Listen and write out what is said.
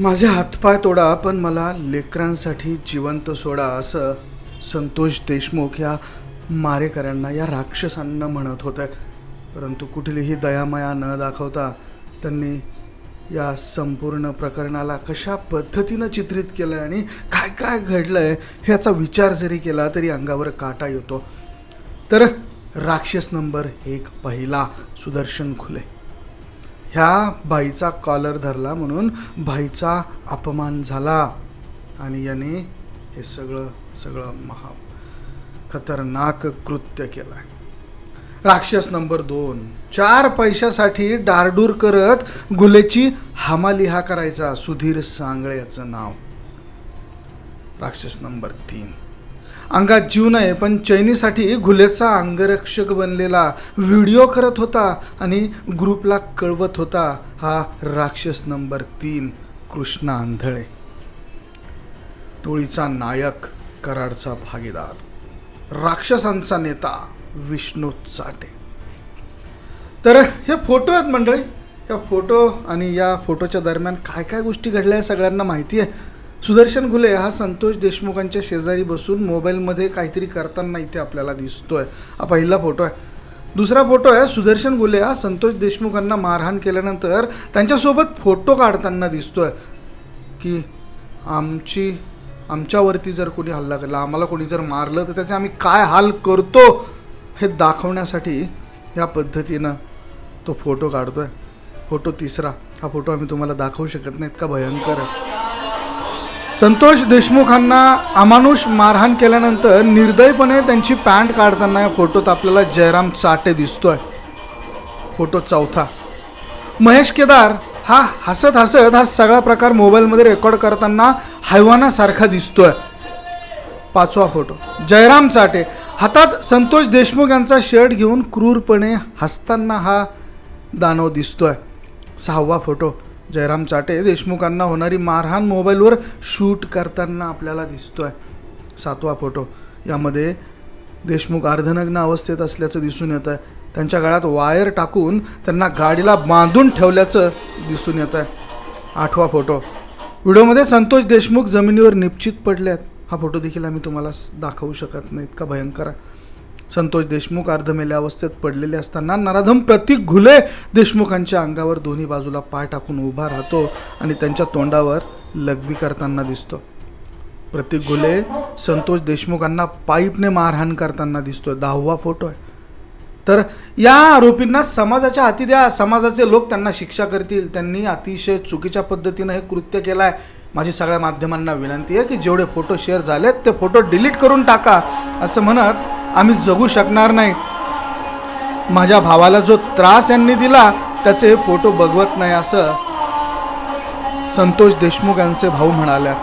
माझे हातपाय तोडा पण मला लेकरांसाठी जिवंत सोडा असं संतोष देशमुख या मारेकऱ्यांना या राक्षसांना म्हणत होतं. परंतु कुठलीही दयामया न दाखवता त्यांनी या संपूर्ण प्रकरणाला कशा पद्धतीनं चित्रित केलं आहे आणि काय काय घडलं आहे ह्याचा विचार जरी केला तरी अंगावर काटा येतो. तर राक्षस नंबर एक पहिला सुदर्शन खुले. ह्या भाईचा कॉलर धरला म्हणून भाईचा अपमान झाला. आणि याने हे सगळं सगळं महा खतरनाक कृत्य केलं आहे राक्षस नंबर दोन. चार पैशासाठी डारडूर करत गुलेची हमालिहा करायचा सुधीर सांगळे याचं नाव. राक्षस नंबर तीन. अंगात जीव नाही पण चैनीसाठी घुलेचा अंगरक्षक बनलेला व्हिडिओ करत होता आणि ग्रुपला कळवत होता हा राक्षस नंबर तीन कृष्णा आंधळे. टोळीचा नायक कराडचा भागीदार. राक्षसांचा नेता विष्णू चाटे. तर हे फोटो आहेत मंडळी. या फोटो आणि या फोटोच्या दरम्यान काय काय गोष्टी घडल्या सगळ्यांना माहिती आहे. सुदर्शन घुले हा संतोष देशमुखांच्या शेजारी बसून मोबाईलमध्ये काहीतरी करताना इथे आपल्याला दिसतोय. हा पहिला फोटो आहे. दुसरा फोटो आहे सुदर्शन घुले हा संतोष देशमुखांना मारहाण केल्यानंतर त्यांच्यासोबत फोटो काढताना दिसतोय. की आमची आमच्यावरती जर कोणी हल्ला केला आम्हाला कोणी जर मारलं तर त्याचे आम्ही काय हाल करतो? हे दाखवण्यासाठी या पद्धतीनं तो फोटो काढतोय. फोटो तिसरा. हा फोटो आम्ही तुम्हाला दाखवू शकत नाही इतका भयंकर आहे. संतोष देशमुखांना अमानुष मारहाण केल्यानंतर निर्दयपणे त्यांची पॅन्ट काढताना या फोटोत आपल्याला जयराम चाटे दिसतोय. फोटो चौथा. महेश केदार हा हसत हसत हा सगळा प्रकार मोबाईलमध्ये रेकॉर्ड करताना हैवानासारखा दिसतोय. पाचवा फोटो. जयराम चाटे. हातात संतोष देशमुख यांचा शर्ट घेऊन क्रूरपणे हसताना हा दानव दिसतोय. सहावा फोटो. जयराम चाटे देशमुखांना होणारी मारहाण मोबाईलवर शूट करताना आपल्याला दिसतो आहे सातवा फोटो. यामध्ये देशमुख अर्धनग्न अवस्थेत असल्याचं दिसून येत आहे त्यांच्या गळ्यात वायर टाकून त्यांना गाडीला बांधून ठेवल्याचं दिसून येत आहे आठवा फोटो. व्हिडिओमध्ये संतोष देशमुख जमिनीवर निश्चित पडले आहेत हा फोटो देखील आम्ही तुम्हाला दाखवू शकत नाही. इतका भयंकर आहे. संतोष देशमुख अर्धमेल्या अवस्थेत पडलेले असताना नराधम प्रतीक घुले देशमुखांच्या अंगावर दोन्ही बाजूला पाय टाकून उभा राहतो आणि त्यांच्या तोंडावर लघवी करताना दिसतो. प्रतीक घुले संतोष देशमुखांना पाईपने मारहाण करताना दिसतोय. दहावा फोटो आहे. तर या आरोपींना समाजाच्या हाती द्या. समाजाचे लोक त्यांना शिक्षा करतील. त्यांनी अतिशय चुकीच्या पद्धतीनं हे कृत्य केलं आहे माझी सगळ्या माध्यमांना विनंती आहे की जेवढे फोटो शेअर झालेत ते फोटो डिलीट करून टाका असं म्हणत आम्ही जगू शकणार नाही. माझ्या भावाला जो त्रास यांनी दिला त्याचे हे फोटो बघवत नाही असं संतोष देशमुख यांचे भाऊ म्हणाल्या